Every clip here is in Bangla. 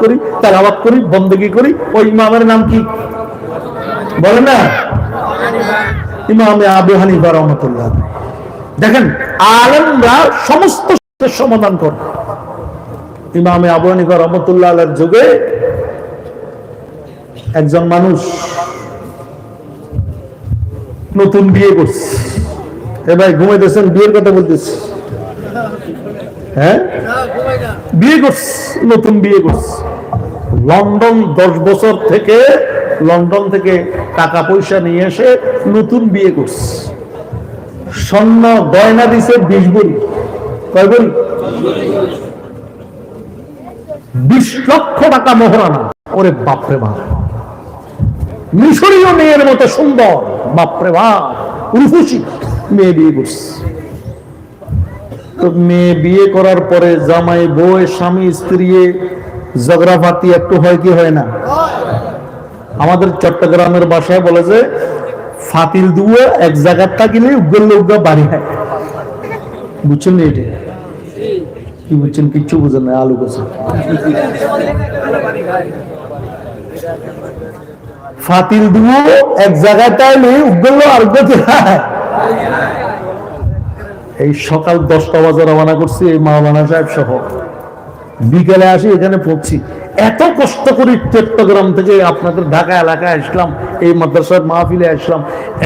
করি তালাবাদ করি, বন্দগি করি। ওই ইমামের নাম কি? বলে না? ইমামে আবু হানিফা রহমতুল্লাহ। দেখেন, আলেমরা সমস্ত সমাধান করে। ইমামে আবু হানিফা রহমতুল্লাহ যুগে একজন মানুষ নতুন বিয়ে করছে। এ ভাই ঘুমাইতেছেন, বিয়ের কথা বলতেছি। হ্যাঁ? বিয়ে করছে, নতুন বিয়ে করছে। লন্ডন দশ বছর থেকে, লন্ডন থেকে টাকা পয়সা নিয়ে এসে নতুন বিয়ে করছে। স্বর্ণ গয়না দিছে বিশ বড়ি। কয় বড়ি? বিশ লক্ষ টাকা মোহরানা। ওরে বাপরে বাপ। মিশরীয় মেয়ের মতো সুন্দর। বাপরে বাপ। উর্ফুসি মেয়ে বিয়ে করছে। তো মেয়ে বিয়ে করার পরে জামাই বউ, স্বামী, স্ত্রী, জগরাফাতি একটু হয় কি হয় না? আমাদের চট্টগ্রামের বাসায় বলে যে, ফাতিল দুয়ে এক জায়গার থাকিলে উগল উগা বাড়ি হয়। বুঝছেন এটা? কি বুঝছেন? কিচ্ছু বুঝেন না, আলু গাছ। ফাতিল দুও এক জায়গায় তাইলে উগল আর হয়। এই সকাল দশটা বাজে রওনা করছি, এই মাওলানা সাহেব সহ। বিকেলে আসি, এখানে পড়ছি। এত কষ্ট করি চট্টগ্রাম থেকে আপনাদের ঢাকা এলাকায় আসলাম, এই মাদ্রাসার মাহফিলে আসলাম।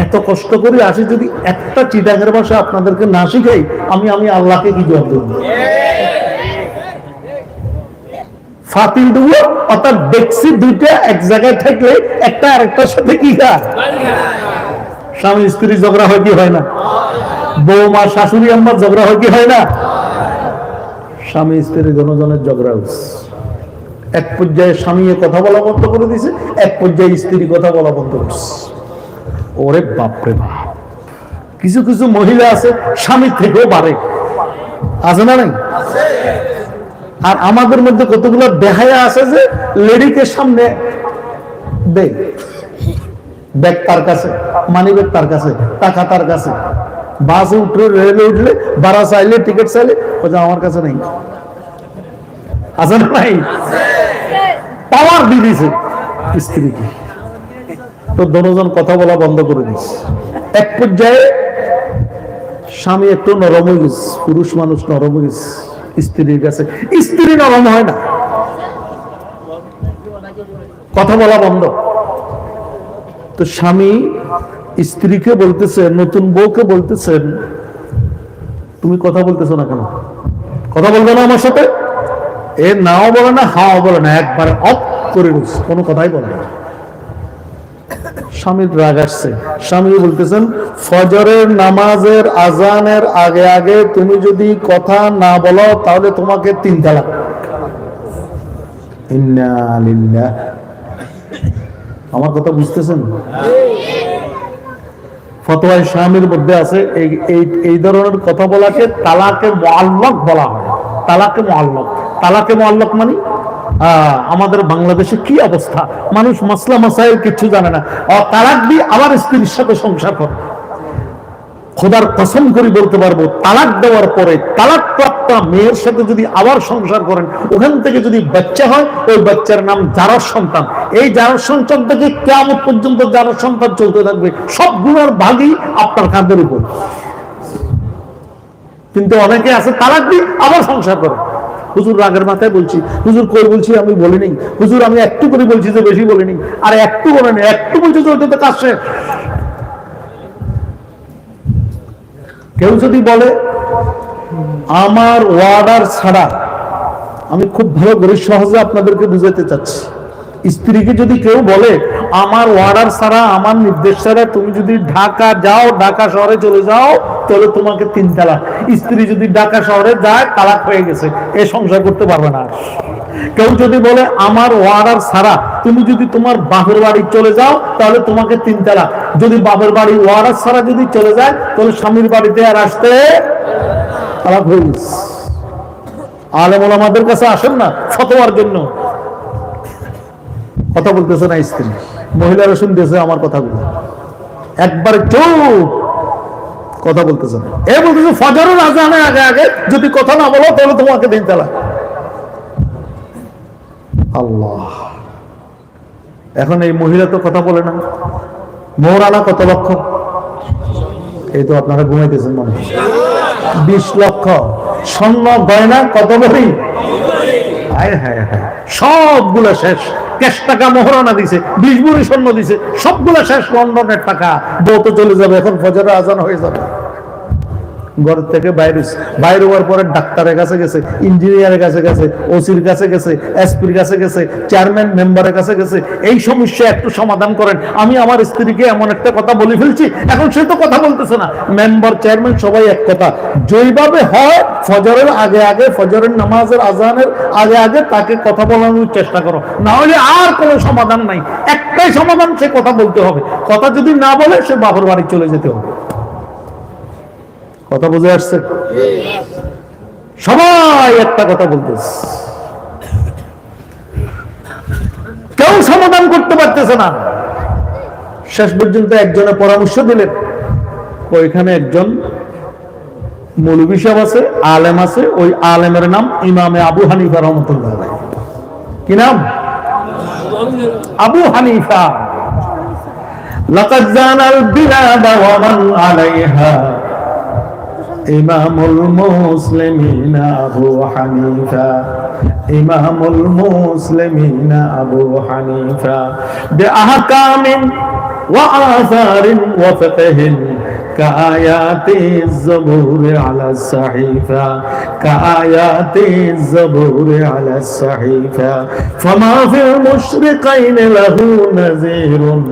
এত কষ্ট করে আসি যদি একটা চিটাঙের ভাষা আপনাদেরকে না শিখাই, আমি আমি আল্লাহকে কি জবাব দেবো? ফাতিল দুটো অর্থাৎ দেখছি দুইটা এক জায়গায় থাকলে একটা আরেকটার সাথে কি খায় স্বামী স্ত্রী ঝগড়া হয় কি হয় না? বৌমা শাশুড়ি আম্মার ঝগড়া হয় কি হয় না? স্বামী স্ত্রী জনজনের ঝগড়া হচ্ছে। এক পর্যায়ে স্বামী কথা বলা বন্ধ করে দিছে, এক পর্যায়ে স্ত্রী কথা বলা বন্ধ করছে। ওরে বাপরে বাপ। কিছু কিছু মহিলা আছে স্বামীর থেকেও বাড়ে। আছে না নাই? আর আমাদের মধ্যে কতগুলো দেখায়া আছে যে, লেডিকে সামনে দেয়। ব্যাগ তার কাছে মানি ব্যাগ তার কাছে, টাকা তার কাছে। বাসে উঠলে রেলে উঠলে, ভাড়া চাইলে টিকিট চাইলে আমার কাছে নেই। আছে না নাই? পাওয়ার দিয়ে দিছে স্ত্রীকে। তো দনোজন কথা বলা বন্ধ করে দিচ্ছে এক পর্যায়ে স্বামী একটু নরম হয়ে গেছে, পুরুষ মানুষ নরম হয়ে গেছে, স্ত্রীর কাছে। স্ত্রী নরম হয় না। কথা বলা বন্ধ। তো স্বামী স্ত্রীকে বলতেছেন নতুন বউকে বলতেছেন তুমি কথা বলতেছো না কেন? কথা বলবে না আমার সাথে? এ নাও বলে না, হাও বলে না, একবার অফ করে দিচ্ছে কোনো কথাই বলে না। স্বামীর রাগ আসছে। স্বামী বলতেছেন, ফজরের নামাজের আজানের আগে আগে তুমি যদি কথা না বলো, তাহলে তোমাকে তিন তালাক। আমার কথা বুঝতেছেন? ফতোয়ায় স্বামীর মধ্যে আছে, এই এই ধরনের কথা বলাকে তালাকে মোয়াল্লক বলা হয়। তালাকে মোয়াল্লক তালাকে মোয়াল্লক মানে? আমাদের বাংলাদেশে কি অবস্থা? মানুষ মাসলা মাসাইল কিছু জানে না। তালাক দিয়ে আবার স্ত্রীর সাথে সংসার করে। খোদার কসম করে বলতে পারব, তালাক দেওয়ার পরে তালাক প্রাপ্তা মেয়ের সাথে যদি আবার সংসার করেন, ওখান থেকে যদি বাচ্চা হয়, ওই বাচ্চার নাম যারার সন্তান। এই যারার সন্তান থেকে কেমন পর্যন্ত যারার সন্তান চলতে থাকবে। সব গুণার ভাগই আপনার কাঁধের উপর। কিন্তু অনেকে আছে, তালাক দিয়ে আবার সংসার করে। হুজুর রাগের মাথায় বলছি, হুজুর কই বলছি আমি বলিনি। হুজুর আমি একটু করে বলছি যে বেশি বলিনি। আর একটু বলেনি, একটু বলছি যে ওইটাতে কাজ শেষ। কেউ যদি বলে, আমার ওয়ার্ডার ছাড়া আমি খুব ভালো করে সহজে আপনাদেরকে বুঝাতে চাচ্ছি। স্ত্রীকে যদি কেউ বলে, আমার অর্ডার ছাড়া, আমার নির্দেশ ছাড়া তুমি যদি ঢাকা যাও, ঢাকা শহরে চলে যাও, তাহলে তোমাকে তিন তালাক। স্ত্রী যদি ঢাকা শহরে যায়, তালাক হয়ে গেছে। এ সংসার করতে পারবে না। কেউ যদি বলে, আমার অর্ডার ছাড়া তুমি যদি তোমার বাপের বাড়ি চলে যাও, তাহলে তোমাকে তিন তালাক যদি বাপের বাড়ি অর্ডার ছাড়া যদি চলে যায়, তাহলে স্বামীর বাড়িতে আর আসতে তালাক হয়ে গেছে। আলেম ওলামাদের কাছে আসেন না ফতোয়ার জন্য। কথা বলতেছে না স্ত্রী। মহিলারা শুনতেছে আমার কথাগুলো। একবারে চুপ কথা বলতেছে এ বলতেছে, ফজরের আজানে আগে আগে যদি কথা না বলো, তাহলে তোমাকে দিন তালা। আল্লাহ। এখন এই মহিলা তো কথা বলে না। মোহরানা কত লক্ষ? এই তো আপনারা ঘুমাইতেছেন মনে বিশ লক্ষ। স্বর্ণ, গয়না কত বলি হায় সবগুলো শেষ। ক্যাশ টাকা মোহরানা দিছে, বিশ বুড়ি স্বর্ণ দিছে, সবগুলো শেষ লন্ডনের টাকা। বউ তো চলে যাবে, এখন ফজরের আজান হয়ে যাবে। ঘর থেকে বাইরে বাইরে হওয়ার পরে ডাক্তারের কাছে গেছে, ইঞ্জিনিয়ারের কাছে গেছে, ওসির কাছে গেছে, এসপির কাছে গেছে, চেয়ারম্যান মেম্বারের কাছে গেছে। এই সমস্যা একটু সমাধান করেন। আমি আমার স্ত্রীকে এমন একটা কথা বলে ফেলছি, এখন সে তো কথা বলতেছে না। মেম্বার, চেয়ারম্যান সবাই এক কথা, যেইভাবে হয়, ফজরের আগে আগে, ফজরের নামাজের আজানের আগে আগে তাকে কথা বলানোর চেষ্টা করো। না হলে আর কোনো সমাধান নাই। একটাই সমাধান, সে কথা বলতে হবে। কথা যদি না বলে, সে বাবার বাড়ি চলে যেতে হবে। কথা বুঝে আসছে? সবাই একটা কথা বলতেছে। কেউ সমাধান করতে পারতেছে না। শেষ পর্যন্ত একজনে পরামর্শ দিলেন। ওইখানে একজন মৌলবি সাহেব আছে, আলেম আছে, ওই আলেমের নাম ইমামে আবু হানিফা রহমতুল্লাহ কি নাম? আবু হানিফা। লাকাদ জানাল ওয়া মান আলাইহা। إمام المسلمين أبو حنيفة. إمام المسلمين أبو حنيفة. بأحكام وآثار وفقه كآيات الزبور على الصحيفة. كآيات الزبور على الصحيفة. فما في المشرقين له نذير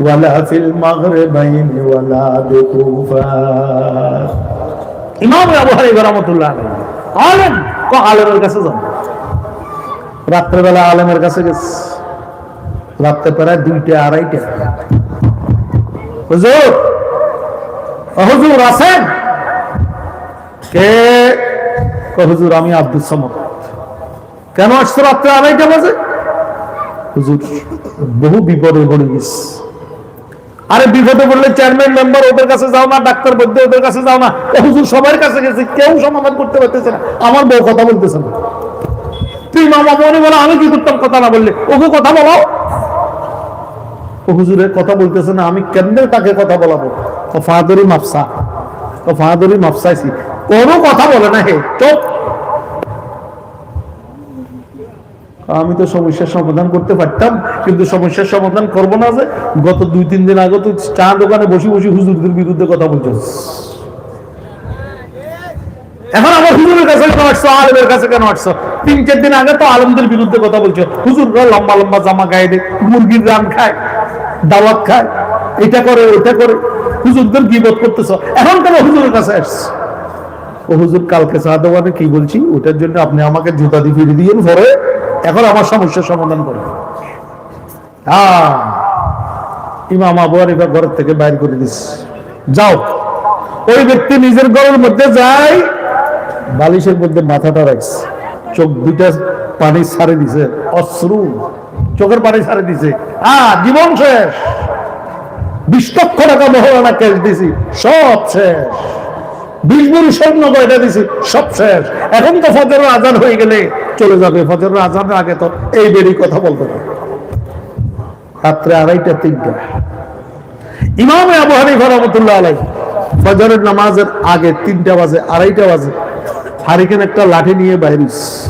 ولا في المغربين ولا بكوفة. ইমাম আবু হানিফা রাহমাতুল্লাহ আলেম? কো আলেমের কাছে যাও রাত্রেবেলা আলেমের কাছে গেছে। রাত্রে প্রায় দুইটা, আড়াইটা। হুজুর হুজুর আছেন? কে? কো হুজুর, আমি আব্দুল সামাদ। কেন আসছো রাত্রে আড়াইটা বাজে? হুজুর, বহু বিপদে পড়ে গেছে। আরে বিপদে পড়লে চেয়ারম্যান মেম্বার ওদের কাছে যাও না, ডাক্তার বৈদ্য ওদের কাছে যাও না। হুজুর সবার কাছে গেছে, কেউ সমাধান করতে পারতেছে না। আমার বউ কথা বলতেছে না। তুই মামা মনে বলে আমি কি করতাম কথা না বললে? ওকে কথা বলাও ও হুজুরের কথা বলতেছে না, আমি কেমনে তাকে কথা বলাবো? মাপসা। ও ফাদরি মাপসাইছি। কোনো কথা বলে না হে, চুপ। আমি তো সমস্যার সমাধান করতে পারতাম, কিন্তু সমস্যার সমাধান করব না যে গত দুই, তিন দিন আগে তো চা দোকানে বসে বসে হুজুরদের বিরুদ্ধে কথা বলছো। এখন আমার হুজুরের কাছে কেন আসছো, আলমের কাছে কেন আসছো? তিন, চার দিন আগে তো আলমদের বিরুদ্ধে কথা বলছো। হুজুররা লম্বা লম্বা জামা গায়ে দেয়, মুরগির রান খায়, দাওয়াত খায়, এটা করে ওটা করে। হুজুরদের বিপদ করতেছ। এখন কেন হুজুরের কাছে আসছো? ও হুজুর, কালকে চা দোকানে কি বলছি? ওটার জন্য আপনি আমাকে জুতা দিয়ে ফিরে দিয়ে পরে এখন আমার সমস্যার সমাধান করে। হ্যাঁ। ইমাম আবু হানিফা ঘর থেকে বাইর করে দিস যাও। ওই ব্যক্তি নিজের ঘরের মধ্যে যায়, বালিশের মধ্যে মাথাটা রাখছে। চোখ দুইটা পানি ছাড়ে দিছে, অশ্রু। চোখের পানি ছাড়ে দিছে। হ্যাঁ জীবন শেষ। বিশ লক্ষ টাকা মহলানা ক্যাশ দিছি, সব শেষ। এখন তো ফজরের আজান হয়ে গেলে এই কথা রাত্রে আড়াইটা, তিনটা। নামাজের আগে তিনটা বাজে, আড়াইটা বাজে। হারিকেন একটা লাঠি নিয়ে বাইরিস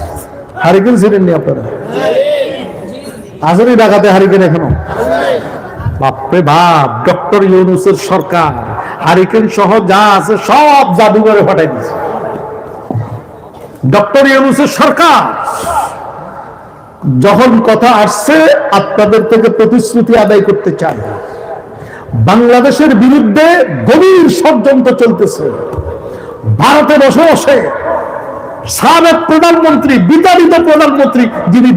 হারিকেন ছিলেন নি আপনারা? আসেনি ডাকাতে হারিকেন এখনও? বাপরে বাপ, ডক্টর ইউনুসের সরকার। হারিকেন সহ যা আছে সব জাদুঘরে পাঠাই দিচ্ছে ডক্টর ইউনুসের সরকার যখন কথা আসছে, আপনাদের থেকে প্রতিশ্রুতি আদায় করতে চায় বাংলাদেশের বিরুদ্ধে গভীর ষড়যন্ত্র চলতেছে। ভারতে বসে বসে সাবেক প্রধানমন্ত্রী, বিতাড়িত প্রধানমন্ত্রী যিনি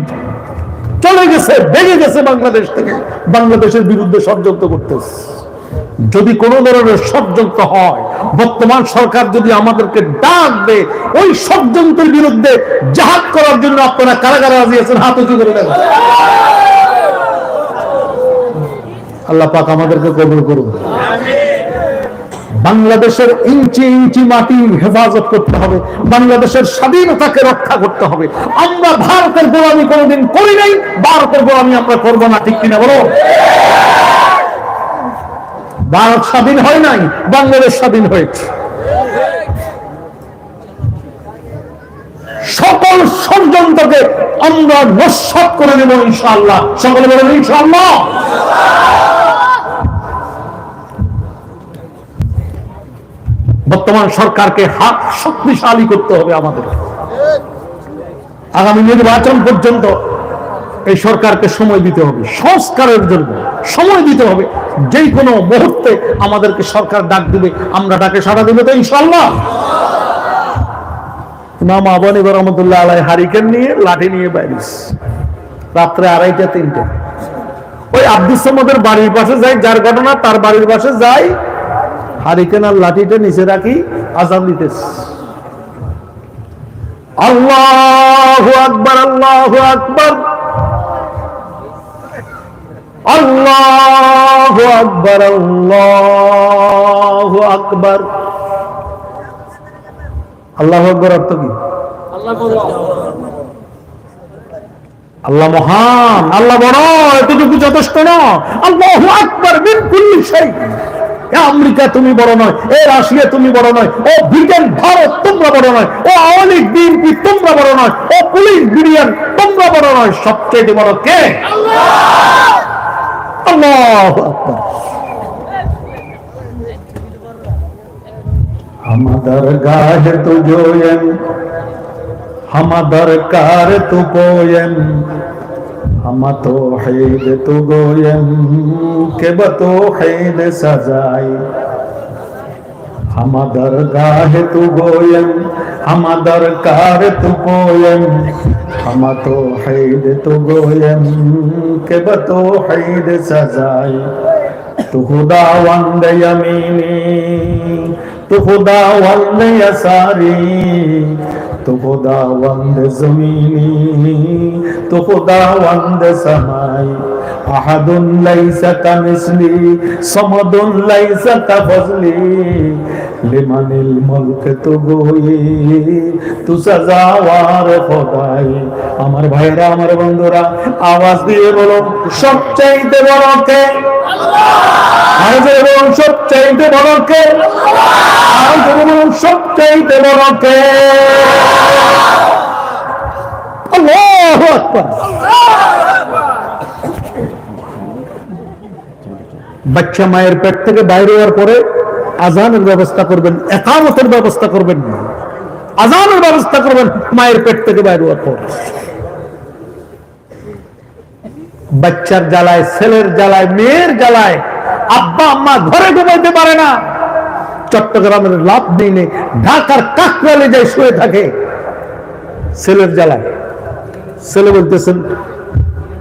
চলে গেছে, ভেঙে গেছে বাংলাদেশ থেকে, বাংলাদেশের বিরুদ্ধে ষড়যন্ত্র করতেছে। যদি কোনো ধরনের ষড়যন্ত্র হয়, বর্তমান সরকার যদি আমাদেরকে ডাক দেয়, ওই ষড়যন্ত্রের বিরুদ্ধে জাহাজ করার জন্য আপনারা কারাগারে রাজি আছেন, হাত উঁচু করে দেন। আল্লাহ পাক আমাদেরকে কবুল করুন। বাংলাদেশের ইঞ্চি ইঞ্চি মাটি হেফাজত করতে হবে, বাংলাদেশের স্বাধীনতাকে রক্ষা করতে হবে। আমরা ভারতের গোলামি কোনোদিন করি নাই, ভারতের গোলামি আমরা করব না, ঠিক কিনা বলো ভারত স্বাধীন হয় নাই, বাংলাদেশ স্বাধীন হয়েছে। সকল ষড়যন্ত্রকে আমরা নস্বাত করে নেব ইনশাআল্লাহ। সকলে বলেন ইনশাআল্লাহ। বর্তমান সরকারকে হাত শক্তিশালী করতে হবে আমাদের। আগামী নির্বাচন পর্যন্ত এই সরকারকে সময় দিতে হবে, সংস্কারের জন্য সময় দিতে হবে। যেই কোনো মুহূর্তে আমাদেরকে সরকার ডাক দিবে, আমরা ডাকে সাড়া দিবে তো ইনশাল্লাহ ইমাম আবানি রহমতুল্লাহ আলাই হারিকেন নিয়ে লাঠি নিয়ে বাইরিস। রাত্রে আড়াইটা, তিনটে। ওই আব্দুল সামদের বাড়ির পাশে যাই, যার ঘটনা তার বাড়ির পাশে যাই, হারিকেন আর লাঠিটা নিচে রাখি, আজান দিতেস আল্লাহু আকবার আল্লাহু আকবার। আল্লাহু আকবার আল্লাহু আকবার। আল্লাহু আকবার অর্থ কি? আল্লাহ মহান, আল্লাহ বড়, এতটুকু যথেষ্ট না। আল্লাহ আকবার মিন কুল্লি এ আমেরিকা তুমি বড় নয়, এ রাশিয়া তুমি বড় নয়, ও ব্রিটেন, ভারত তোমরা বড় নয়, ও আওয়ামী বিএনপি তোমরা বড় নয়, ও পুলিশ বিরিয়ান তোমরা বড় নয়। সবচেয়ে বড় কে? আল্লাহু اللہ ہم درگاہ تو جوین ہم درکار تو کوین ہم تو حید تو گوین کہ بتو حید سزائی ہم درگاہ تو گوین ہم درکار تو کویم ہم تو حید تو گویم کہ بتو حید سزائی تو خدا وند یمینی تو خدا وند یساری تو خدا وند زمینی تو خدا وند سمائی احد لیس کمثلی صمد لیس کفضلی লেমানেল মলকে তো তুগুই তু সাজাওয়ার খোদাই। আমার ভাইরা, আমার বন্ধুরা, আওয়াজ দিয়ে বলো সবচাইতে বড় কে? সবচাইতে বড় কে? সবচাইতে বড় কে? বাচ্চা মায়ের পেট থেকে বাইরে হওয়ার পরে আজানের ব্যবস্থা করবেন, একামতের ব্যবস্থা করবেন আজানের ব্যবস্থা করবেন, মায়ের পেট থেকে বাইরে হওয়ার বাচ্চার জ্বালায়, ছেলের জ্বালায়, মেয়ের জ্বালায়, আব্বা, আম্মা ঘরে ঘুমাইতে পারে না। চট্টগ্রামের লাভ দিনে ঢাকার কাকরালে যায় শুয়ে থাকে, ছেলের জ্বালায়। ছেলে বলতেছেন,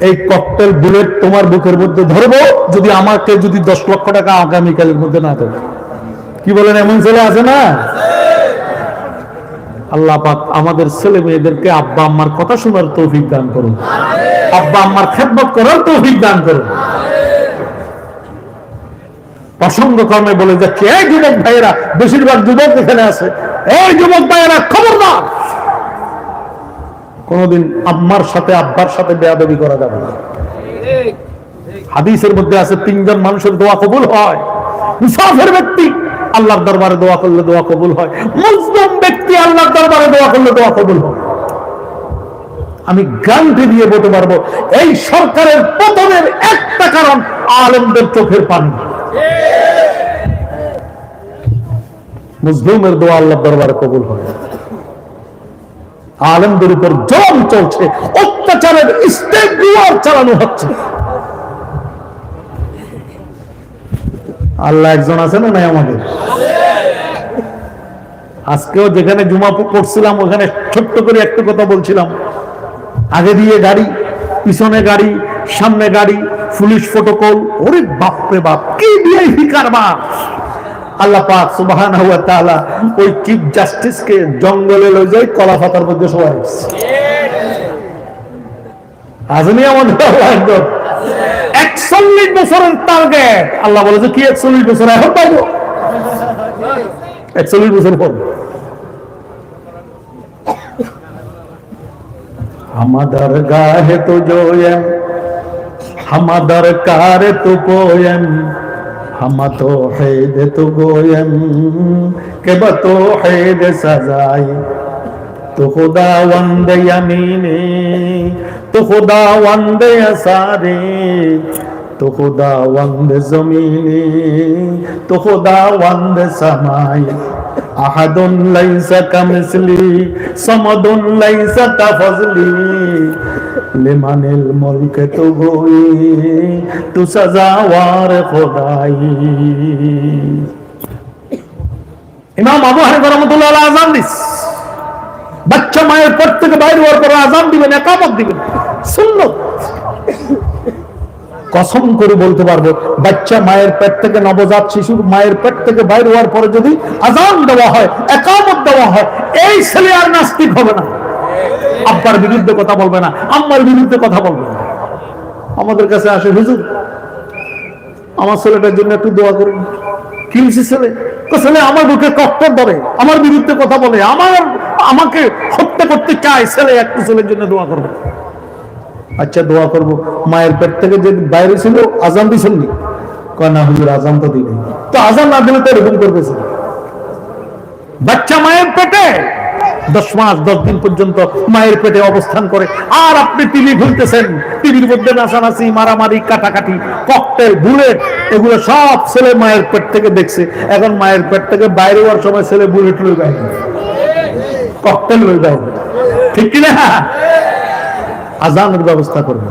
এই ককটেল বুলেট তোমার বুকের মধ্যে ধরবো, যদি আমাকে যদি দশ লক্ষ টাকা আগামীকালের মধ্যে না দেবে কি বলেন, এমন ছেলে আছে না? আল্লাহ পাক আমাদের ছেলে মেয়েদেরকে আব্বা আম্মার কথা শোনার তৌফিক দান করুন। আব্বা আম্মার খেদমত করার তৌফিক দান করুন। প্রসঙ্গ কর্মে বলে যাচ্ছে এই যুবক ভাইয়েরা? বেশিরভাগ যুবক এখানে আছে। এই যুবক ভাইয়েরা খবরদার। কোনদিন আম্মার সাথে আব্বার সাথে বেয়াদবি করা যাবে না। হাদিসের মধ্যে আছে, তিনজন মানুষের দোয়া কবুল হয়। মুসাফের ব্যক্তি আল্লাহর দরবারে দোয়া করলে দোয়া কবুল হয়। মুসলিম ব্যক্তি আল্লাহর দরবারে দোয়া করলে দোয়া কবুল হয়। আমি গ্যারান্টি দিয়ে বলতে পারব, এই সরকারের পতনের একটা কারণ, আলমদের চোখের পানি। মুসলিমের দোয়া আল্লাহর দরবারে কবুল হয়। আলমদের উপর জম চলছে, অত্যাচারের স্টেপ চালানো হচ্ছে। আল্লাহ একজন আছে না নাই আমাদের? আজকেও যেখানে জুমা করছিলাম ওখানে ছোট্ট করে একটু কথা বলছিলাম। আগে দিয়ে গাড়ি, পিছনে গাড়ি, সামনে গাড়ি, পুলিশ ফটোকল ওরে বাপরে বাপ, কি ভিআইপি কারবার? আল্লাহ পাক সুবহানাহু ওয়া তাআলা ওই চিফ জাস্টিসকে জঙ্গলে লয়ে যায় কলা পাতার মধ্যে শোয়া আজনি আমাদের আল্লাহ একচল্লিশ বছরের টার্গেট আল্লাহ বলেছে কি একচল্লিশ বছর? এখন পাইব। একচল্লিশ বছর পর। আমাদের গাহে তো জয়েম আমাদের কারে তো পোয়েম, হামা তো হেদে তো গোয়েম, কেবা তো হেদে সাজাই। তুহুদা ওয়ান্দে ইয়ামিনি তুহুদা ওয়ান্দে ইয়াসারি تو خدا وند زمینی تو خدا وند سمائی احد لیس کمثلی سمد لیس کفضلی لمن الملک تو گوئی تو سزاوار خدائی امام ابو حنیفہ رحمۃ বাচ্চা মায়ের পেট থেকে বাইরে হওয়ার পর আযান দিবেন, একামত দিবেন। সুন্নত। কসম করে বলতে পারব, বাচ্চা মায়ের পেট থেকে নবজাত শিশুর মায়ের পেট থেকে বাইরে হওয়ার পরে যদি আজান দেওয়া হয়, একামত দেওয়া হয়, এই ছেলে আর নাস্তিক হবে না। আব্বার বিরুদ্ধে কথা বলবে না, আম্মার বিরুদ্ধে কথা বলবে না। আমাদের কাছে আসে, হুজুর, আমার ছেলেটার জন্য একটু দোয়া করুন। কি হয়েছে ছেলে? ছেলে, আমার বুকে কষ্ট ধরে, আমার বিরুদ্ধে কথা বলে, আমার, আমাকে হত্যা করতে চায়, ছেলে একটু ছেলের জন্য দোয়া করবে। আচ্ছা দোয়া করব। মায়ের পেট থেকে যে বাইরে ছিল, আজান দিছেন নি? না হুজুর, আজান তো দিই তো আজান না দিলে তো এরকম করবে বাচ্চা মায়ের পেটে দশ মাস, দশ দিন পর্যন্ত মায়ের পেটে অবস্থান করে। আর আপনি টিভি খুলতেছেন টিভির মধ্যে নাচানাচি, মারামারি, কাটাকাটি, ককটেল, বুলেট, এগুলো সব ছেলে মায়ের পেট থেকে দেখছে। এখন মায়ের পেট থেকে বাইরে হওয়ার সময় ছেলে বুলেট লই বাইরে ককটেল লই বাইরে ঠিক কিনা? আজানের ব্যবস্থা করবে।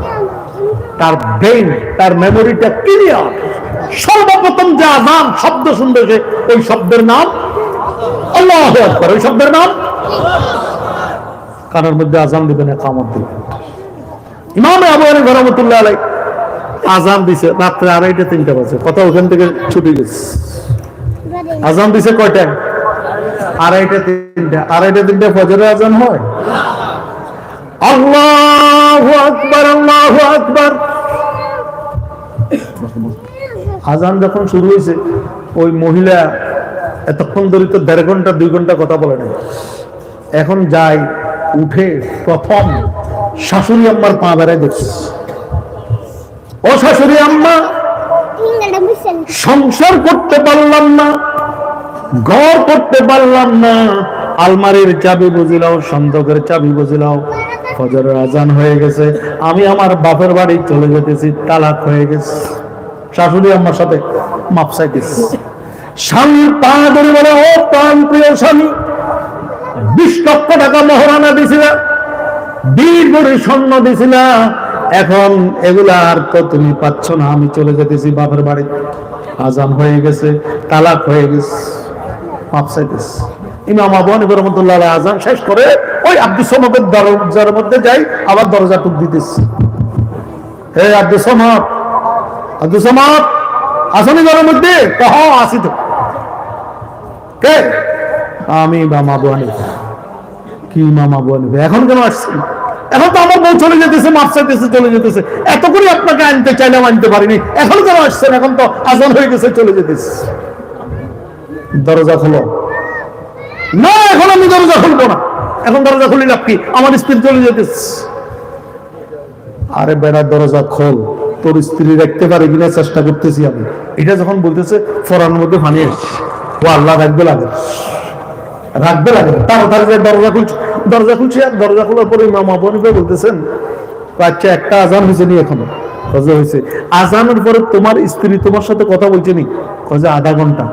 তার ব্রেন তার মেমোরিটা ক্লিয়ার সর্বপ্রথম যে আজান শব্দ শুনবে সে, ওই শব্দের নাম আল্লাহ ওই শব্দের নাম কানের মধ্যে আজান দিবেন কামত দিবেন ইমাম আবু রহমাতুল্লাহ আলাই আজান দিছে রাত্রে আড়াইটা, তিনটা বাজে। কথা ওখান থেকে ছুটি গেছে। আজান দিছে কয়টায়? আড়াইটা তিনটা আড়াইটা তিনটা ফজরের আজান হয়? আল্লাহু আকবার আল্লাহু আকবার। আজান যখন শুরু হয়েছে ওই মহিলা এতক্ষণ ধরে তো দেড় ঘণ্টা দুই ঘণ্টা কথা বলে নাই। এখন যাই উঠে প্রথম শাশুড়ি আম্মার পা বেড়ায় দেখছি ও শাশুড়ি আম্মা সংসার করতে পারলাম না। ঘর করতে পারলাম না। আলমারির চাবি বুঝিলাও সন্দকের চাবি বুঝিলাও ফজরের আজান হয়ে গেছে। আমি আমার বাপের বাড়ি চলে যেতেছি, তালাক হয়ে গেছে। শাশুড়ি আমার সাথে মাপ চাইতেছে। স্বামী পা ধরে বলে, ও প্রাণ প্রিয় স্বামী, বিশ লক্ষ টাকা মহারানা দিছিল, বীর বড়ি স্বর্ণ দিছিল। এখন এগুলা আর তো তুমি পাচ্ছ না, আমি চলে যেতেছি বাপের বাড়ি। আজান হয়ে গেছে, তালাক হয়ে গেছে। ইমাম আবু হানিফা রহমতুল্লাহ শেষ করে ওই দরজার মধ্যে যাই আবার দরজা টুক হে আসনি ঘরের মধ্যে। কহ, আসি তো। কে? আমি মামা আবু হানিফা। কি মামা আবু হানিফা? এখন কেন আসছেন? এখন তো আমার বউ চলে যেতেছে মাপ চাইতেছে, চলে যেতেছে। এত করে আপনাকে আনতে চাইলাম, আনতে পারিনি। এখন কেন আসছেন? এখন তো আজান হয়ে গেছে, চলে যেতেছে। দরজা খোলো। না, এখন আমি দরজা খুলবো না। এখন দরজা খুলি লাভ কি? আমার স্ত্রী চলে যেতেছে। আরে বেড়ার দরজা খোল। তোর স্ত্রী রাখতে পারে কিনা চেষ্টা করতেছি আমি। এটা যখন বলতেছে, ফরানোর মধ্যে আসছে ও আল্লাহ, রাখবে লাগে। রাখবে লাগে। তাড়াতাড়ি যে দরজা খুলছে দরজা খুলছে আর দরজা খোলার পরে মামা বনিবে বলতেছেন আচ্ছা একটা আজান হয়েছে নি এখনও? কজে হয়েছে। আজানের পরে তোমার স্ত্রী তোমার সাথে কথা বলছে নি? কজে আধা ঘণ্টা।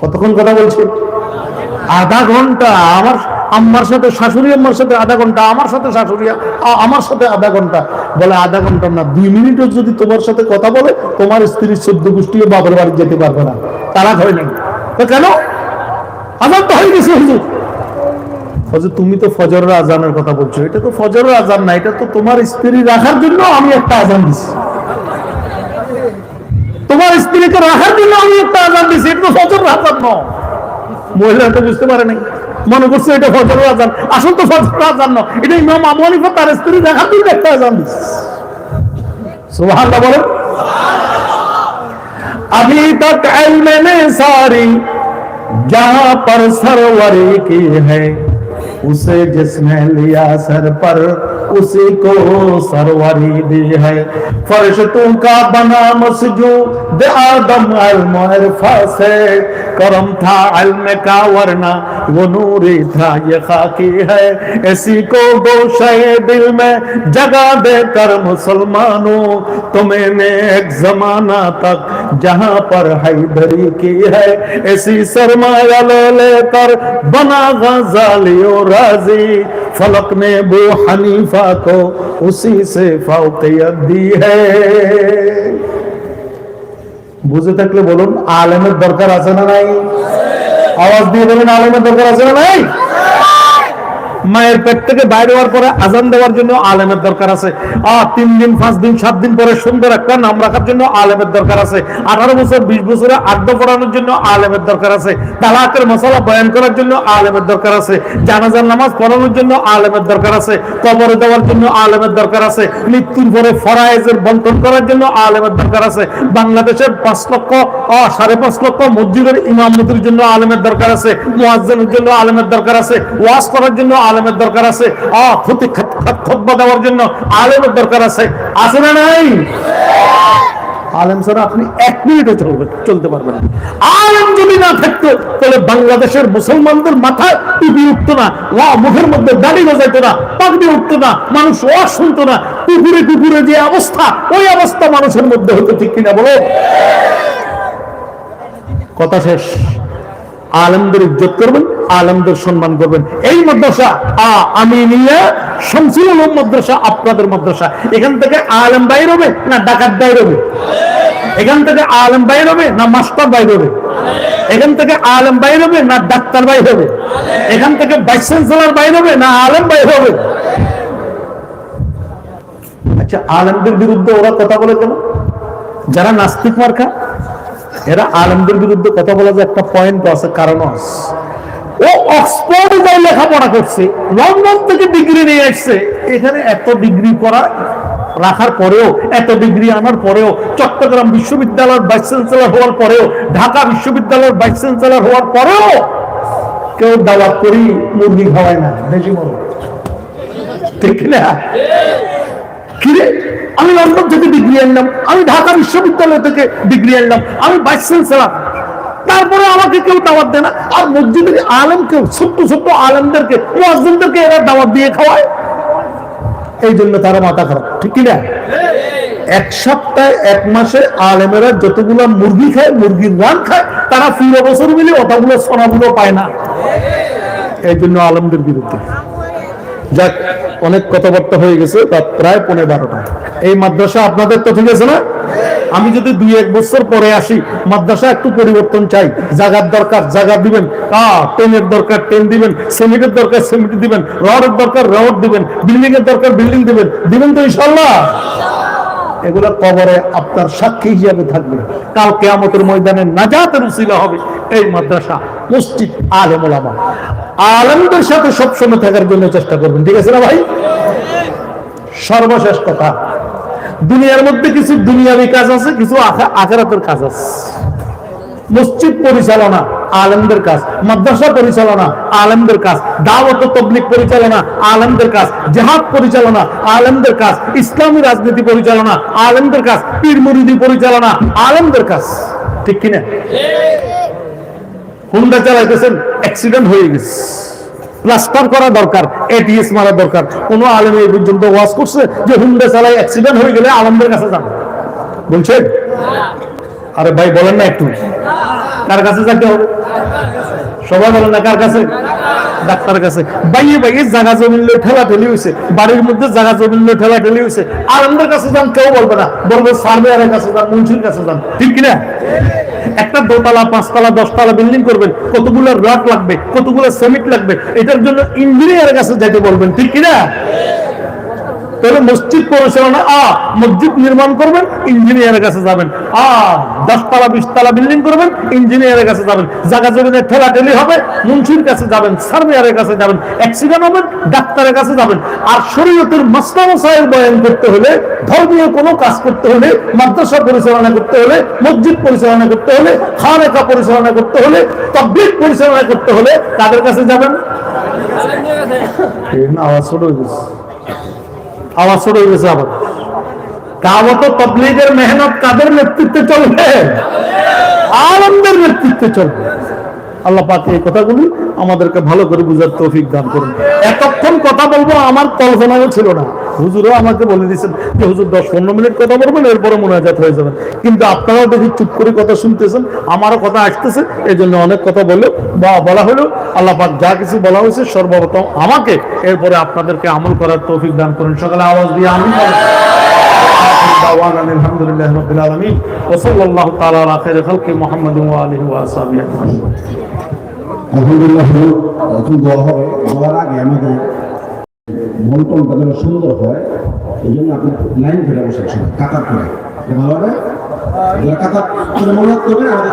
কতক্ষণ কথা বলছে? আধা ঘণ্টা। আমার আম্মার সাথে, শাশুড়ি আম্মার সাথে আধা ঘণ্টা, আমার সাথে শাশুড়ি আমার সাথে আধা ঘণ্টা। বলে আধা ঘণ্টা না, দুই মিনিটও যদি তোমার সাথে কথা বলে, তোমার স্ত্রীর চোদ্দ গোষ্ঠীও বাবার বাড়ি যেতে পারবে না। তারা হয় তো কেন? আজান তো হয়ে গেছে হুজুর, তুমি তো ফজরের আজানের কথা বলছো। এটা তো ফজরের আজান না, এটা তো তোমার স্ত্রী রাখার জন্য আমি একটা আজান দিছি। স্ত্রীকে রাখার জন্য আমি একটা আজান দিছি এটা তো ফজরের আজান নয় মহিলা তো বুঝতে পারে নাই মনে করছে এটা ফজর আজান আসল তো ফজর আজান না এটা ইমাম আবু হানিফা তার স্ত্রী দেখার জন্য একটা আজান দিচ্ছে সুবহানাল্লাহ বলেন अभी तक इल्म ने सारी जहां पर सरवरी की है उसे जिसने लिया सर पर اسی کو سروری دی ہے۔ فرشتوں کا بنا مسجود آدم علم عرفہ سے۔ کرم تھا علم کا ورنہ وہ نوری تھا یہ خاکی ہے۔ اسی کو دو شہے دل میں جگہ دے کر مسلمانوں۔ تمہیں نے ایک زمانہ تک جہاں پر حیدری کی ہے۔ اسی سرمایہ لے لے کر بنا غزالی و راضی فلک میں بو حنیفہ کو اسی سے فوقیت دی ہے۔ بجے تک لے آلے میں درکار سے نہیں؟ آواز دل میں درکار سے نہیں؟ মায়ের পেট থেকে বাইরে হওয়ার পরে আজান দেওয়ার জন্য আলেমের দরকার আছে। আহ তিন দিন, পাঁচ দিন, সাত দিন পরে সুন্দর একটা নাম রাখার জন্য আলেমের দরকার আছে। আঠারো বছর, বিশ বছরে আড্ডা পড়ানোর জন্য আলেমের দরকার আছে। তালাকের মশলা বয়ান করার জন্য আলেমের দরকার আছে। জানাজার নামাজ পড়ানোর জন্য আলেমের দরকার আছে। কবরে দেওয়ার জন্য আলেমের দরকার আছে। মৃত্যুর পরে ফরায়েজের বন্টন করার জন্য আলেমের দরকার আছে। বাংলাদেশের পাঁচ লক্ষ সাড়ে পাঁচ লক্ষ মসজিদের ইমামতির জন্য আলেমের দরকার আছে। মুয়াজ্জিনের জন্য আলেমের দরকার আছে। ওয়াজ করার জন্য আলেমের দরকার আছে? দেওয়ার জন্য আলেমের দরকার আছে। আছে না নাই? আলেম আপনি এক চলবে, চলতে পারবেন আলেম যদি না থাকতো, তাহলে বাংলাদেশের মুসলমানদের টুপি উঠতো না মুখের মধ্যে দাড়ি গজাইতো না, পাগড়ি উঠতো না, মানুষ ওয়াজ শুনতো না, কুকুরে কুকুরে যে অবস্থা, ওই অবস্থা মানুষের মধ্যে হতো ঠিক কিনা বলো? কথা শেষ। আলমদের ইজ্জত করবেন, আলমদের সম্মান করবেন। এই মাদ্রাসা, আ আমি নিয়ে শামসুল আলম মাদ্রাসা, আপনাদের মাদ্রাসা। এখান থেকে আলেম বাইর হবে না ডাকাত বাইর হবে? এখান থেকে আলেম বাইর হবে না মাস্টার বাইর হবে? এখান থেকে আলেম বাইর হবে না ডাক্তার বাইর হবে? এখান থেকে ভাইস চ্যান্সেলর বাইর হবে না আলেম বাইর হবে? আচ্ছা আলেমদের বিরুদ্ধে ওরা কথা বলে কেন? যারা নাস্তিক মার্কা এরা আলেমদের বিরুদ্ধে কথা বলা যে একটা পয়েন্ট আছে কারণ আছে। ও অক্সফোর্ডে যাই লেখাপড়া করছে লন্ডন থেকে ডিগ্রি নিয়ে আসছে এখানে এত ডিগ্রি করা রাখার পরেও, এত ডিগ্রি আনার পরেও, চট্টগ্রাম বিশ্ববিদ্যালয়ের ভাইস চ্যান্সেলর হওয়ার পরেও, ঢাকা বিশ্ববিদ্যালয়ের ভাইস চ্যান্সেলর হওয়ার পরেও কেউ দাওয়াত করি মুরগি খাওয়ায় না, বেশি মনে ঠিক না? কিরে আমি লন্ডন থেকে ডিগ্রি আনলাম, আমি ঢাকা বিশ্ববিদ্যালয় থেকে ডিগ্রি আনলাম, আমি ভাইস চ্যান্সেলর তারপরে আমাকে কেউ দাওয়াত দেয় না। আর মসজিদের ছোট্ট ছোট্ট ওয়াজদেরকে এরা দাওয়াত দিয়ে খাওয়ায়। এই জন্য তারা মাথা খারাপ, ঠিক এক সপ্তাহে, এক মাসে আলেমেরা যতগুলো মুরগি খায় মুরগির রান খায়, তারা পুরো বছর মিলে অতগুলো সোনাগুলো পায় না। এই জন্য আলমদের বিরুদ্ধে। যাক অনেক কথাবার্তা হয়ে গেছে তার প্রায় পনেরো বারোটা এই মাদ্রাসা আপনাদের তো ঠিক আছে না? আমি যদি দুই এক বছর পরে আসি, মাদ্রাসা একটু পরিবর্তন চাই। জাগার দরকার, জাগা দিবেন। টেনের দরকার টেন দিবেন। সিমেন্টের দরকার, সিমেন্ট দিবেন। রডের দরকার, রড দিবেন। বিল্ডিং এর দরকার, বিল্ডিং দিবেন। দিবেন তো ইনশাল্লাহ এগুলা কবরে আপনার সাক্ষী হিসাবে থাকবে। কাল কেয়ামতের ময়দানে নাজাতের উচিলা হবে এই মাদ্রাসা, মসজিদ আলেম আলেমদের সাথে সবসময় থাকার জন্য চেষ্টা করবেন, ঠিক আছে না ভাই? সর্বশেষ কথা, দুনিয়ার মধ্যে কিছু দুনিয়াবি কাজ আছে, কিছু আখেরাতের কাজ আছে। মসজিদ পরিচালনা, আলেমদের কাজ। মাদ্রাসা পরিচালনা, আলেমদের কাজ। দাওয়াত ও তবলিগ পরিচালনা, আলেমদের কাজ। জেহাদ পরিচালনা, আলেমদের কাজ। ইসলামী রাজনীতি পরিচালনা, আলেমদের কাজ। পীর মুরিদি পরিচালনা, আলেমদের কাজ। ঠিক কিনা? হুন্ডা চালাইতেছেন অ্যাক্সিডেন্ট হয়ে গেছে। প্লাস্টার করা দরকার এটিএস মারা দরকার। কোন আলেম এই পর্যন্ত করছে যে হুন্ডা চালাই অ্যাক্সিডেন্ট হয়ে গেলে আলমদের কাছে যান বলছেন? আরে ভাই, বলেন না একটু। কার কাছে যেতে হবে? সবাই বলেন না কার কাছে? ডাক্তারের কাছে। বাইয়ে বাইয়ে জায়গা জমিন লয়ে ঠেলা ঠেলি হয়েছে বাড়ির মধ্যে জায়গা জমিন লয়ে ঠেলা ঠেলি হয়েছে আলমদের কাছে যান, কেউ বলবে না। বলবে সার্ভেয়ারের কাছে যান, মুন্সির কাছে যান। ঠিক কিনা? একটা দোতলা, পাঁচতলা, দশতলা বিল্ডিং করবেন। কতগুলো রড লাগবে, কতগুলো সিমেন্ট লাগবে, এটার জন্য ইঞ্জিনিয়ারের কাছে যেতে বলবেন। ঠিক কিনা? তাহলে মসজিদ পরিচালনা আ মসজিদ নির্মাণ করবেন ইঞ্জিনিয়ারের কাছে যাবেন। আ দশতলা বিশতলা বিল্ডিং করবেন ইঞ্জিনিয়ারের কাছে যাবেন। জায়গা জমিনে ঠেলাঠেলি হবে মুন্সির কাছে যাবেন সার্ভেয়ারের কাছে যাবেন অ্যাক্সিডেন্ট হবেন ডাক্তারের কাছে যাবেন। আর শরীয়তের মাসলা মশাইয়ের বয়ান করতে হলে ধর্মীয় কোনো কাজ করতে হলে মাদ্রাসা পরিচালনা করতে হলে মসজিদ পরিচালনা করতে হলে খানেকা পরিচালনা করতে হলে তবলিগ পরিচালনা করতে হলে তাদের কাছে যাবেন। আওয়াজ ছোট হয়ে গেছে। আওয়াজ শুরু হয়ে গেছে আবার কাবত তবলিগের মেহনত কাদের নেতৃত্বে চলবে? আনন্দের নেতৃত্বে চলবে। আল্লাহ পাক এই কথাগুলি আমাদেরকে ভালো করে বুঝার তৌফিক দান করুন। এতক্ষণ কথা বলব আমার কল্পনাও ছিল না। হুজুরও আমাকে বলে দিয়েছেন যে হুজুর দশ পনেরো মিনিট কথা বলবেন এরপরে মোনাজাত হয়ে যাবেন কিন্তু আপনারাও দেখি চুপ করে কথা শুনতেছেন আমারও কথা আসতেছে এই জন্য অনেক কথা বললো বা বলা হলো আল্লাহ পাক যা কিছু বলা হয়েছে সর্বপ্রথম আমাকে এরপরে আপনাদেরকে আমল করার তৌফিক দান করুন সকালে আওয়াজ দিয়ে আমি دعوانا الحمد لله رب العالمين وصلى الله تعالى على خير خلق محمد وآله وأصحابه أجمعين আলহামদুলিল্লাহ এখন দোয়া হবে হওয়ার আগে আমাদের মন্ত্রণটা যেন সুন্দর হয়, এই জন্য আপনি লাইন ধরে বসে কাতার করে। ভালো হবে? কাতার করে মনে করবেন আমাদের